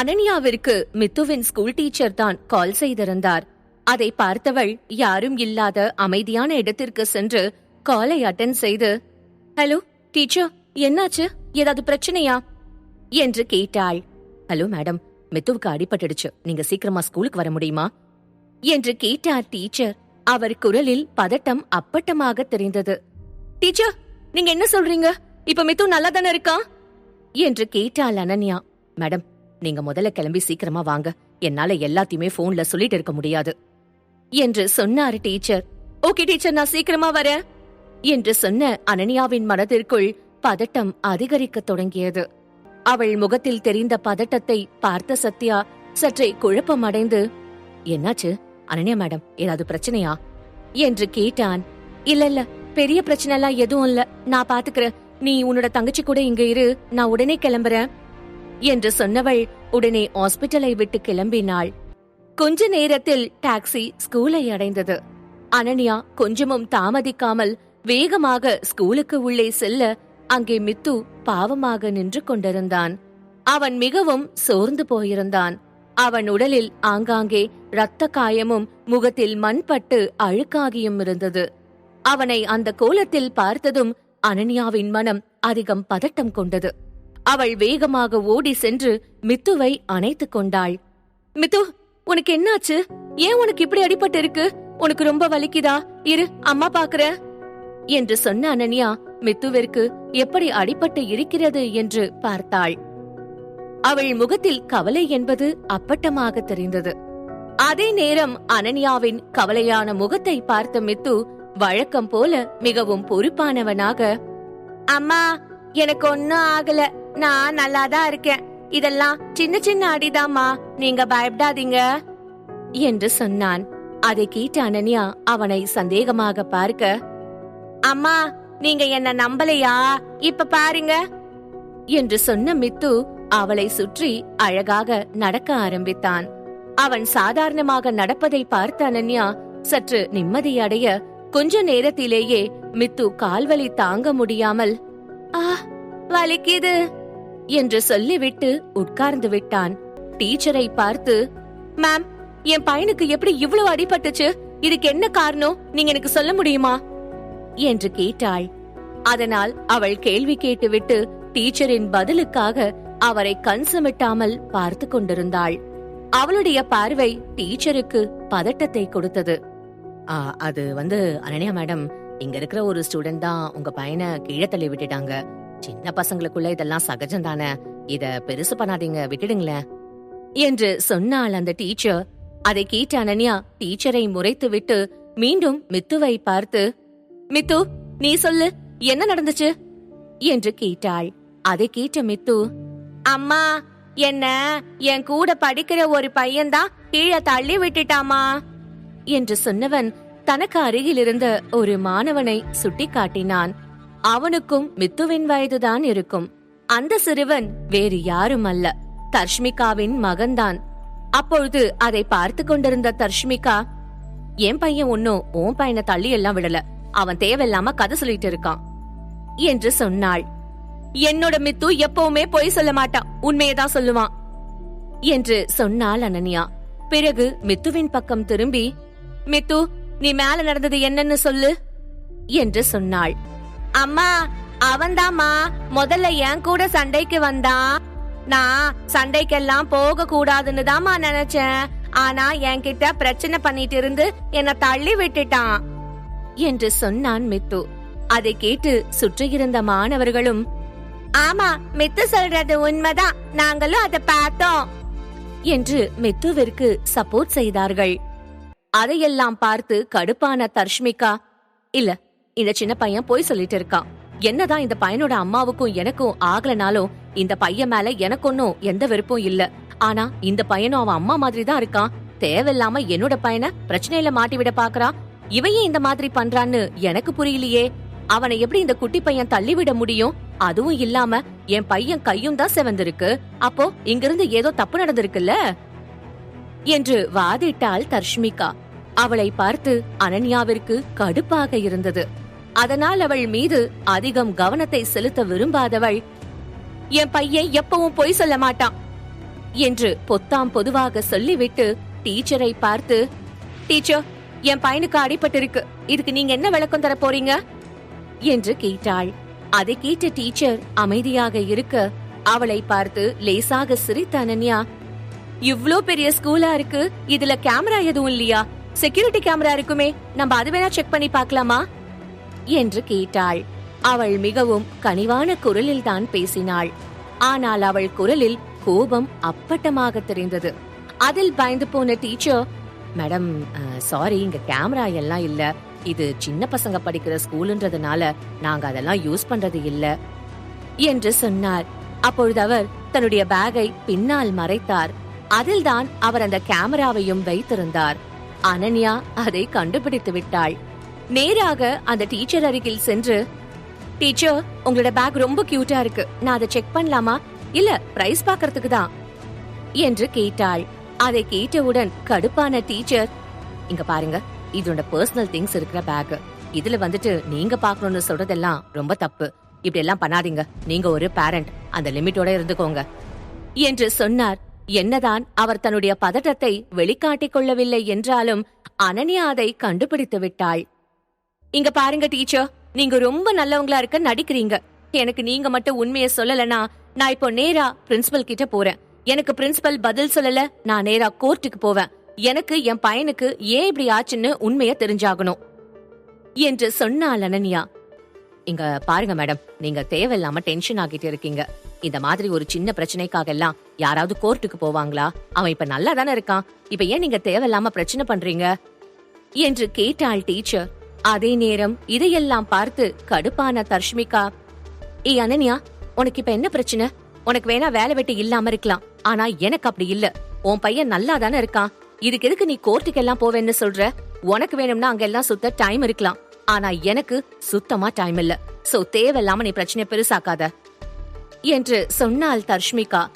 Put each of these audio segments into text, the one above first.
அனன்யாவிற்கு மித்துவின் school teacher தான் கால் செய்திருந்தார். அதை பார்த்தவள் யாரும் இல்லாத அமைதியான இடத்திற்கு சென்று காலை அட்டன் செய்து ஹலோ டீச்சர் என்னாச்சு? ஏதாவது பிரச்சனையா? என்று கேட்டாள். ஹலோ மேடம் மித்துவுக்கு அடிபட்டுடுச்சு. நீங்க சீக்கிரமா ஸ்கூலுக்கு வர முடியுமா? என்று கேட்டார் டீச்சர் அவர் குரலில் பதட்டம் அப்பட்டமாக தெரிந்தது. டீச்சர் நீங்க என்ன சொல்றீங்க? இப்ப மித்து நல்லா தானே இருக்கா? என்று கேட்டாள் அனன்யா. மேடம் நீங்க முதல்ல கிளம்பி சீக்கிரமா வாங்க. என்னால எல்லாத்தையுமே போன்ல சொல்லிட்டு இருக்க முடியாது. என்று சொன்னார் டீச்சர். ஓகே டீச்சர் நான் சீக்கிரமா வரேன். என்று சொன்ன அனன்யாவின் மனதிற்குள் பதட்டம் அதிகரிக்கத் தொடங்கியது. அவள் முகத்தில் தெரிந்த பதட்டத்தை பார்த்த சத்யா சற்றே குழப்பம் அடைந்து என்னாச்சு? அனன்யா மேடம் ஏதாவது பிரச்சனையா? என்று கேட்டான். இல்ல இல்ல பெரிய பிரச்சனை எல்லாம் எதுவும் இல்ல. நான் பாத்துக்கிறேன். நீ உன்னோட தங்கச்சி கூட இங்க இரு. நான் உடனே கிளம்புறேன். என்று சொன்னவள் உடனே ஹாஸ்பிட்டலை விட்டு கிளம்பினாள். கொஞ்ச நேரத்தில் டாக்ஸி ஸ்கூலை அடைந்தது. அனன்யா கொஞ்சமும் தாமதிக்காமல் வேகமாக ஸ்கூலுக்கு உள்ளே செல்ல அங்கே மித்து பாவமாக நின்று கொண்டிருந்தான். அவன் மிகவும் சோர்ந்து போயிருந்தான். அவன் உடலில் ஆங்காங்கே இரத்த காயமும் முகத்தில் மண்பட்டு அழுக்காகியும் இருந்தது. அவனை அந்த கோலத்தில் பார்த்ததும் அனன்யாவின் மனம் அதிகம் பதட்டம் கொண்டது. அவள் வேகமாக ஓடி சென்று மித்துவை அணைத்துக் கொண்டாள். மித்து உனக்கு என்னாச்சு? ஏன் உனக்கு இப்படி அடிபட்டு இருக்கு? உனக்கு ரொம்ப வலிக்குதா? இரு அம்மா பாக்குற. என்று சொன்ன அனன்யா மித்துவிற்கு எப்படி அடிபட்டு இருக்கிறது என்று பார்த்தாள். அவள் முகத்தில் கவலை என்பது அப்பட்டமாக தெரிந்தது. அதே நேரம் அனன்யாவின் கவலையான முகத்தை பார்த்த மித்து வழக்கம் போல மிகவும் பொறுப்பானவனாக அம்மா எனக்கு ஒன்னும் ஆகல. நான் நல்லா தான் இருக்கேன். இதெல்லாம் சின்ன சின்ன அடிதாம்மா. நீங்க பயப்படாதீங்க. என்று சொன்னான். அதை கேட்ட அனன்யா அவனை சந்தேகமாக பார்க்க அம்மா நீங்க என்ன நம்பலையா? இப்ப பாருங்க. என்று சொன்ன மித்து அவளை சுற்றி அழகாக நடக்க ஆரம்பித்தான். அவன் சாதாரணமாக நடப்பதை பார்த்த அனன்யா சற்று நிம்மதியடைய கொஞ்ச நேரத்திலேயே மித்து கால்வலி தாங்க முடியாமல் ஆ வலிக்குது. என்று சொல்லிவிட்டு உட்கார்ந்து விட்டான். டீச்சரை பார்த்து மேம் என் பையனுக்கு எப்படி இவ்வளவு அடிபட்டுச்சு? இதுக்கு என்ன காரணம்? நீங்க எனக்கு சொல்ல முடியுமா? என்று கேட்டாள். அதனால் அவள் கேள்வி கேட்டுவிட்டு டீச்சரின் பதிலுக்காக அவரை கண் சுமிட்டாமல் பார்த்து கொண்டிருந்தாள். அவளுடைய பார்வை டீச்சருக்கு பதட்டத்தை கொடுத்தது. "ஆ, அது வந்து அனன்யா மேடம் இங்க இருக்கிற ஒரு ஸ்டூடெண்ட் தான் உங்க பையனை கீழே தள்ளி விட்டுட்டாங்க. சின்ன பசங்களுக்குள்ள இதெல்லாம் சகஜம் தானே? இத பெருசு பண்ணாதீங்க விட்டுடுங்களேன். என்று சொன்னாள் அந்த டீச்சர். அதை கேட்ட அனன்யா டீச்சரை முறைத்து விட்டு மீண்டும் மித்துவை பார்த்து மித்து நீ சொல்லு என்ன நடந்துச்சு? என்று கேட்டாள். அதை கேட்ட மித்து அம்மா என்ன என் கூட படிக்கிற ஒரு பையன்தான் கீழே தள்ளி விட்டுட்டாமா? என்று சொன்னவன் தனக்கு அருகில் இருந்த ஒரு மாணவனை சுட்டிக்காட்டினான். அவனுக்கும் மித்துவின் வயதுதான் இருக்கும். அந்த சிறுவன் வேறு யாரும் அல்ல தர்ஷ்மிகாவின் மகன்தான். அப்பொழுது அதை பார்த்து கொண்டிருந்த தர்ஷ்மிகா என் பையன் ஒன்னும் உன் பையனை தள்ளி எல்லாம் விடல. அவன் தேவையில்லாம கதை சொல்லிட்டு இருக்கான் என்று சொன்னாள். என்னோட மித்து எப்பவுமே பொய் சொல்ல மாட்டான். உண்மையதான் சொல்லுவான் என்று சொன்னாள் அனன்யா. பிறகு மித்துவின் பக்கம் திரும்பி மித்து நீ மேல நடந்தது என்னன்னு சொல்லு என்று சொன்னாள். அம்மா அவன்தாம்மா முதல்ல என் கூட சண்டைக்கு வந்தான் நான் சண்டைக்கெல்லாம் போக கூடாதுன்னு தாமா நினைச்சேன். ஆனா என்கிட்ட பிரச்சனை பண்ணிட்டு இருந்து என்ன தள்ளி விட்டுட்டான். என்று சொன்னான் மித்து. அதை கேட்டு சுற்றியிருந்த மாணவர்களும் ஆமா மித்து சொல்றது உண்மைதான். நாங்களும் அதை பார்த்தோம். என்று மித்துவிற்கு சப்போர்ட் செய்தார்கள். அதையெல்லாம் பார்த்து கடுப்பான தர்ஷ்மிகா இல்ல இந்த சின்ன பையன் போய் சொல்லிட்டு இருக்கான். என்னதான் இந்த பையனோட அம்மாவுக்கும் எனக்கும் ஆகலனாலும் இந்த பையன் மேல எனக்கு ஒன்னும் எந்த வெறுப்பும் இல்ல. ஆனா இந்த பையனும் அவன் அம்மா மாதிரி தான் இருக்கான். தேவையில்லாம என்னோட பையனை பிரச்சனையில மாட்டி விட பாக்குறான் இவன் ஏன் இந்த மாதிரி பண்றான்னு எனக்கு புரியலையே. அவனை எப்படி இந்த குட்டி பையன் தள்ளி விட முடியும்? அதுவும் இல்லாம என் பையன் கையும் தான் செவந்திருக்கு. அப்போ இங்கிருந்து ஏதோ தப்பு நடந்திருக்குல்ல? என்று வாதிட்டாள் தர்ஷ்மிகா. அவளை பார்த்து அனன்யாவிற்கு கடுப்பாக இருந்தது. அதனால் அவள் மீது அதிகம் கவனத்தை செலுத்த விரும்பாதவள் என் பையன் எப்பவும் பொய் சொல்ல மாட்டான் என்று பொத்தாம் பொதுவாக சொல்லிவிட்டு டீச்சரை பார்த்து டீச்சர் என் பையனுக்கு அடிபட்டிருக்கு. இதுக்கு நீங்க என்ன விளக்கம் தர போறீங்க? என்று கேட்டாள். அதை கேட்ட டீச்சர் அமைதியாக இருக்க அவளை பார்த்து லேசாக சிரித்த அனன்யா இவ்ளோ பெரிய ஸ்கூலா இருக்கு? இதுல கேமரா எதுவும் இல்லையா? செக்யூரிட்டி கேமரா இருக்குமே. நம்ம அது வேணா செக் பண்ணி பார்க்கலாமா? என்று கேட்டாள். அவள் மிகவும் கனிவான குரலில் தான் பேசினாள். ஆனால் அவள் குரலில் கோபம் அப்பட்டமாக தெரிந்தது. அதில் பயந்து போன டீச்சர் மேடம் சாரி இங்க கேமரா எல்லாம் இல்ல. இது சின்ன பசங்க படிக்கிற ஸ்கூலுன்றதுனால நாங்க அதெல்லாம் யூஸ் பண்றது இல்ல என்று சொன்னார். அப்பொழுது அவர் தன்னுடைய பேகை பின்னால் மறைத்தார். அதில்தான் அவர் அந்த கேமராவையும் வைத்திருந்தார். அனன்யா அதை கண்டுபிடித்து விட்டாள். நேராக அந்த டீச்சர் அருகில் சென்று டீச்சர் உங்களோட பேக் ரொம்ப கியூட்டா இருக்கு. நான் அதை செக் பண்ணலாமா? இல்ல பிரைஸ் பாக்குறதுக்கு தான்? என்று கேட்டாள். அதை கேட்டவுடன் கடுப்பான டீச்சர் இங்க பாருங்க இதோட பர்சனல் திங்ஸ் இருக்கிற பேக் இதுல வந்துட்டு நீங்க பாக்கணும்னு சொல்றதெல்லாம் ரொம்ப தப்பு. இப்படி எல்லாம் பண்ணாதீங்க. நீங்க ஒரு பேரண்ட் அந்த லிமிட்டோட இருந்துக்கோங்க. என்று சொன்னார். என்னதான் அவர் தன்னுடைய பதட்டத்தை வெளிக்காட்டிக் கொள்ளவில்லை என்றாலும் அனன்யா அதை கண்டுபிடித்து விட்டாள். இங்க பாருங்க டீச்சர். நீங்க ரொம்ப நல்லவங்களா இருக்க நடிக்கிறீங்க. எனக்கு நீங்க மட்டும் உண்மையை சொல்லலனா நான் இப்போ நேரா பிரின்சிபல் கிட்ட போறேன். எனக்கு பிரின்சிபல் பதில் சொல்லல நான் நேரா கோர்ட்டுக்கு போவேன். எனக்கு என் பையனுக்கு ஏன் இப்படி ஆச்சுன்னு உண்மைய தெரிஞ்சாகணும். என்று சொன்னாள் அனன்யா. இங்க பாருங்க மேடம். நீங்க தேவையில்லாம டென்ஷன் ஆகிட்டு இருக்கீங்க. இந்த மாதிரி ஒரு சின்ன பிரச்சனைக்காக எல்லாம் யாராவது கோர்ட்டுக்கு போவாங்களா? அவன் இப்ப நல்லா தானே இருக்கான். இப்ப ஏன் நீங்க தேவையில்லாம பிரச்சனை பண்றீங்க? என்று கேட்டாள் டீச்சர். அதே நேரம் இதையெல்லாம் பார்த்து கடுப்பான தர்ஷ்மிகா ஏய் அனன்யா உனக்கு இப்ப என்ன பிரச்சனை? உனக்கு வேணா வேலை வெட்டி இல்லாம இருக்கலாம். ஆனா எனக்கு அப்படி இல்ல. உன் பையன் நல்லா தானே இருக்கான். இதுக்கு எதுக்கு நீ கோர்ட்டுக்கு எல்லாம் போவேன்னு சொல்ற? உனக்கு வேணும்னா அங்க எல்லாம் சுத்த டைம் இருக்கலாம். ஆனா எனக்கு சுத்தமா டைம் இல்ல. சோ தேவையில்லாம நீ பிரச்சனை பெருசாக்காத. என்று சொன்னாள் தர்ஷ்மிகா.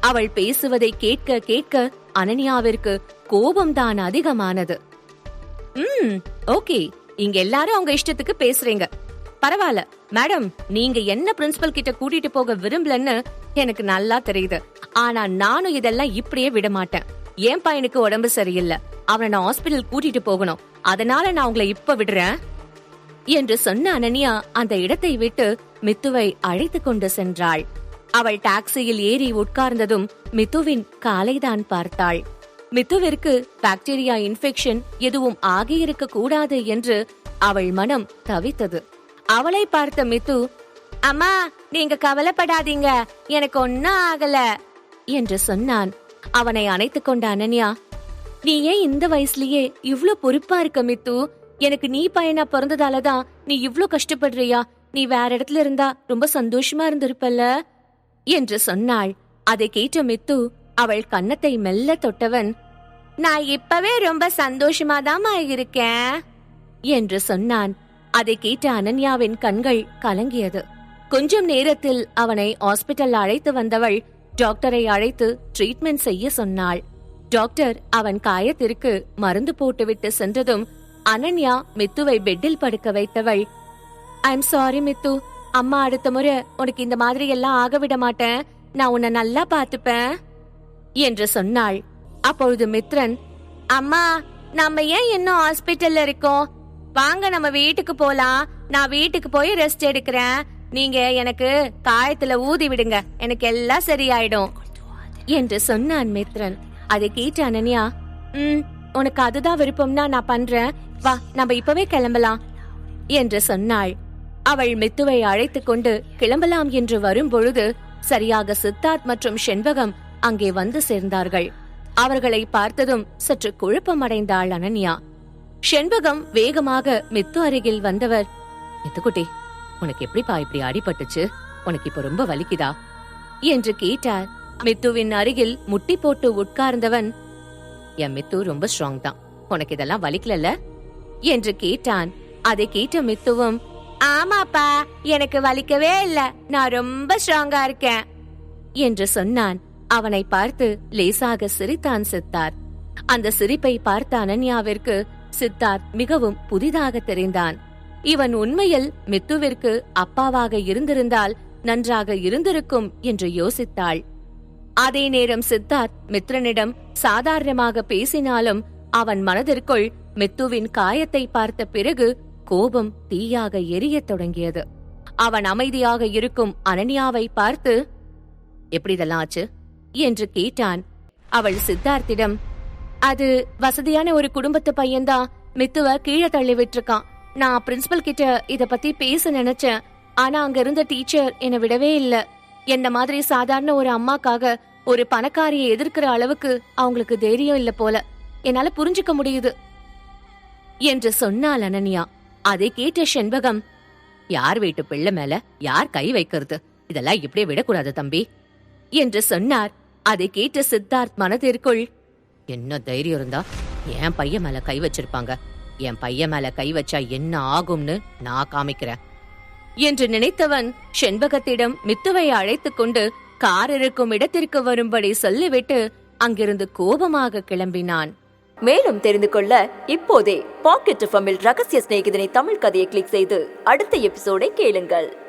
அவள் பேசுவதை கேட்க கேட்க அனன்யாவிற்கு கோபம்தான் அதிகமானது. ம் ஓகே. இங்க எல்லாரும் அவங்க இஷ்டத்துக்கு பேசுறீங்க. பரவாயில்ல. மேடம் நீங்க என்ன பிரின்சிபல் கிட்ட கூட்டிட்டு போக விரும்பலன்னு எனக்கு நல்லா தெரியுது. ஆனா நானும் இதெல்லாம் இப்படியே விட மாட்டேன். என் பையனுக்கு உடம்பு சரியில்லை. அவனை நான் ஹாஸ்பிடல் கூட்டிட்டு போகணும். அதனால நான் உங்களை இப்ப விடுறேன் என்று சொன்ன அனன்யா அந்த இடத்தை விட்டு மித்துவை அழைத்து கொண்டு சென்றாள். அவள் டாக்ஸியில் ஏறி உட்கார்ந்ததும் மித்துவின் காலைதான் பார்த்தாள். மித்துவிற்கு பாக்டீரியா இன்ஃபெக்ஷன் எதுவும் ஆகியிருக்க கூடாது என்று அவள் மனம் தவித்தது. அவளை பார்த்த மித்து அம்மா நீங்க கவலைப்படாதீங்க எனக்கு ஒன்னும் ஆகல என்று சொன்னான். அவனை அணைத்துக் கொண்ட அனன்யா நீ ஏன் இந்த வயசுலயே இவ்ளோ பொறுப்பா இருக்க மித்து எனக்கு நீ பையனா பிறந்ததாலதான் நீ இவ்ளோ கஷ்டப்படுறியா? நீ வேற இடத்துல இருந்தா ரொம்ப சந்தோஷமா இருந்திருப்பல்ல? என்று சொன்னாள். அதை கேட்ட மித்து அவள் கன்னத்தை மெல்ல தொட்டவன் நான் இப்பவே ரொம்ப சந்தோஷமாதாம்மா இருக்கேன். என்று சொன்னான். அதை கேட்ட அனன்யாவின் கண்கள் கலங்கியது. கொஞ்சம் நேரத்தில் அவனை ஹாஸ்பிட்டல் அழைத்து வந்தவள் டாக்டரை அழைத்து ட்ரீட்மெண்ட் செய்ய சொன்னாள். டாக்டர் அவன் காயத்திற்கு மருந்து போட்டுவிட்டு சென்றதும் அனன்யா மித்துவை பெட்டில் படுக்க வைத்தவள் ஐம் சாரி மித்து அம்மா அடுத்த முறை உனக்கு இந்த மாதிரி எல்லாம் ஆக விட மாட்டேன். நான் உன்னை நல்லா பாத்துப்பேன் என்று சொன்னாள். அப்பொழுது மித்ரன் அம்மா நம்ம ஏன் இன்னும் ஹாஸ்பிட்டல்ல இருக்கோம்? வாங்க நம்ம வீட்டுக்கு போலாம். நான் வீட்டுக்கு போய் ரெஸ்ட் எடுக்கிறேன். நீங்க எனக்கு காயத்துல ஊதி விடுங்க. எனக்கு எல்லாம் சரியாயிடும். என்று சொன்னான் மித்ரன். அதை கேட்ட அனன்யா ம் உனக்கு அதுதான் விருப்பம்னா நான் பண்றேன். வா நம்ம இப்பவே கிளம்பலாம். என்று சொன்னாள். அவள் மித்துவை அழைத்து கொண்டு கிளம்பலாம் என்று வரும்பொழுது சரியாக சித்தார்த் மற்றும் செண்பகம் அங்கே வந்து சேர்ந்தார்கள். அவர்களை பார்த்ததும் சற்று குழப்பமடைந்தாள் அனன்யா. செண்பகம் வேகமாக மித்து அருகில் வந்தவர் மித்துக்குட்டி உனக்கு எப்படிப்பா இப்படி அடிபட்டுச்சு? உனக்கு இப்ப ரொம்ப வலிக்குதா? என்று கேட்டார். மித்துவின் அருகில் முட்டி போட்டு உட்கார்ந்தவன் என் மித்து ரொம்ப ஸ்ட்ராங் தான். உனக்கு இதெல்லாம் வலிக்கலல்ல? என்று கேட்டான். அதை கேட்ட மித்துவும் ஆமாப்பா எனக்கு வலிக்கவே இல்ல. நான் ரொம்ப ஸ்ட்ராங்கா இருக்கேன் என்று சொன்னான். அவனை பார்த்து லேசாக சிரித்தான் சித்தார்த் அந்த சிரிப்பை பார்த்த அனன்யாவிற்கு சித்தார்த் மிகவும் புதிதாக தெரிந்தான். இவன் உண்மையில் மித்துவிற்கு அப்பாவாக இருந்திருந்தால் நன்றாக இருந்திருக்கும் என்று யோசித்தாள். அதே நேரம் சித்தார்த் மித்ரனிடம் சாதாரணமாக பேசினாலும் அவன் மனதிற்குள் மித்துவின் காயத்தை பார்த்த பிறகு கோபம் தீயாக எரியத் தொடங்கியது. அவன் அமைதியாக இருக்கும் அனன்யாவை பார்த்து எப்படி இதெல்லாம் ஆச்சு? என்று கேட்டான். அவள் சித்தார்த்திடம் அது வசதியான ஒரு குடும்பத்து பையன்தான். மித்துவ கீழே தள்ளி விட்டுருக்கான். நான் பிரின்சிபல் கிட்ட இத பத்தி பேச நினைச்சேன். ஆனா அங்க இருந்த டீச்சர் என்னை விடவே இல்ல. என்ன மாதிரி சாதாரண ஒரு அம்மாக்காக ஒரு பணக்காரியை எதிர்க்கிற அளவுக்கு அவங்களுக்கு தைரியம் இல்ல போல. என்னால புரிஞ்சுக்க முடியுது. என்று சொன்னாள் அனன்யா. அதை கேட்ட செண்பகம் யார் வீட்டு பிள்ளை மேல? யார் கை வைக்கிறது? இதெல்லாம் இப்படியே விடக்கூடாது தம்பி. என்று சொன்னார். அதை கேட்ட சித்தார்த் மனதிற்குள் என்ன தைரியம் இருந்தா என் பையன் மேல கை வச்சிருப்பாங்க. என் பையன் மேல கை வச்சா என்ன ஆகும்னு நான் காமிக்கிறேன். என்று நினைத்தவன் செண்பகத்திடம் மித்துவை அழைத்துக் கொண்டு கார் இருக்கும் இடத்திற்கு வரும்படி சொல்லிவிட்டு அங்கிருந்து கோபமாக கிளம்பினான். மேலும் தெரிந்து கொள்ள இப்போதே பாக்கெட் எஃப்எம்மில் ரகசிய சிநேகிதனை தமிழ் கதையை கிளிக் செய்து அடுத்த எபிசோடை கேளுங்கள்.